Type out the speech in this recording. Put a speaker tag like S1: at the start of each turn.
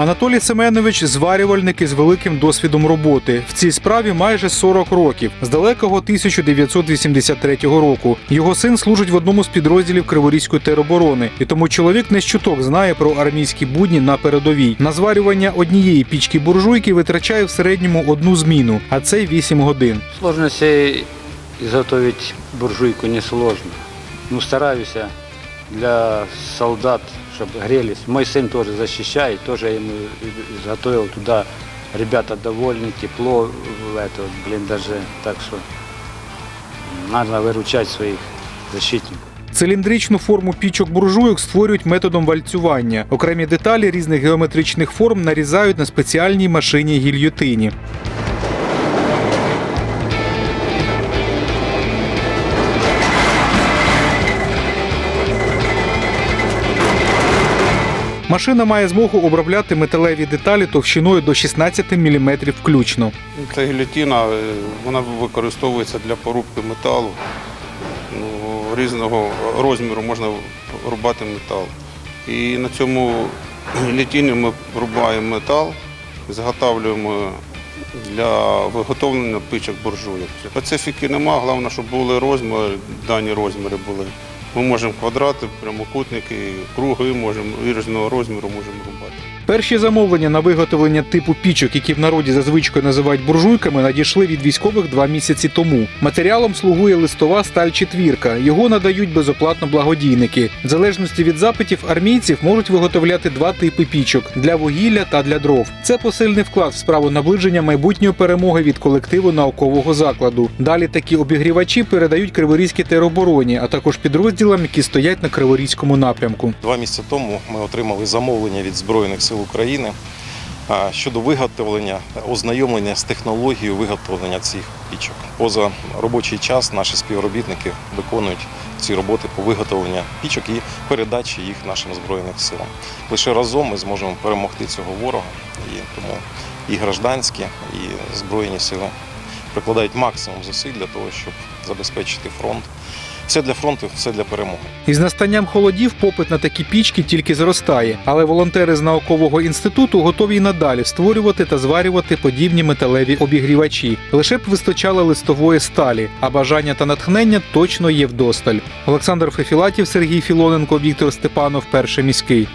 S1: Анатолій Семенович зварювальник із великим досвідом роботи. В цій справі майже 40 років з далекого 1983 року. Його син служить в одному з підрозділів Криворізької тероборони, і тому чоловік не чуток знає про армійські будні на передовій. На зварювання однієї пічки буржуйки витрачає в середньому одну зміну, а це 8 годин.
S2: Сложности изготовить буржуйку несложно. Ну, стараюсь я для солдат, чтобы грелись. Мой сын тоже защищает, тоже я ему изготовил туда. Ребята довольны, тепло в это, вот, блиндаже. Так что надо выручать своих защитников.
S1: Циліндричну форму пічок буржуйок створюють методом вальцювання. Окремі деталі різних геометричних форм нарізають на спеціальній машині гільйотині. Машина має змогу обробляти металеві деталі товщиною до 16 мм включно.
S3: Ця гілятина е, вона використовується для порубки металу. Ну, різного розміру можна рубати метал. І на цьому гілятині ми рубаємо метал, заготовлюємо для виготовлення пичок буржуйок. Специфіки нема, головне, щоб були розміри, дані розміри були. Ми можемо квадрати, прямокутники, круги можемо і розміру можемо рубати.
S1: Перші замовлення на виготовлення типу пічок, які в народі за звичкою називають буржуйками, надійшли від військових два місяці тому. Матеріалом слугує листова сталь четвірка. Його надають безоплатно благодійники. В залежності від запитів армійців можуть виготовляти два типи пічок для вугілля та для дров. Це посильний вклад в справу наближення майбутньої перемоги від колективу наукового закладу. Далі такі обігрівачі передають Криворізькій теробороні, а також підрозділам, які стоять на Криворізькому напрямку.
S4: Два місяці тому ми отримали замовлення від Збройних сил України щодо виготовлення, ознайомлення з технологією виготовлення цих пічок. Поза робочий час наші співробітники виконують ці роботи по виготовленню пічок і передачі їх нашим збройним силам. Лише разом ми зможемо перемогти цього ворога, і тому і гражданські, і збройні сили прикладають максимум зусиль для того, щоб забезпечити фронт. Все для фронту, все для перемоги.
S1: Із настанням холодів попит на такі пічки тільки зростає, але волонтери з наукового інституту готові й надалі створювати та зварювати подібні металеві обігрівачі. Лише б вистачало листової сталі, а бажання та натхнення точно є вдосталь. Олександр Фефілатів, Сергій Філоненко, Віктор Степанов, перший міський.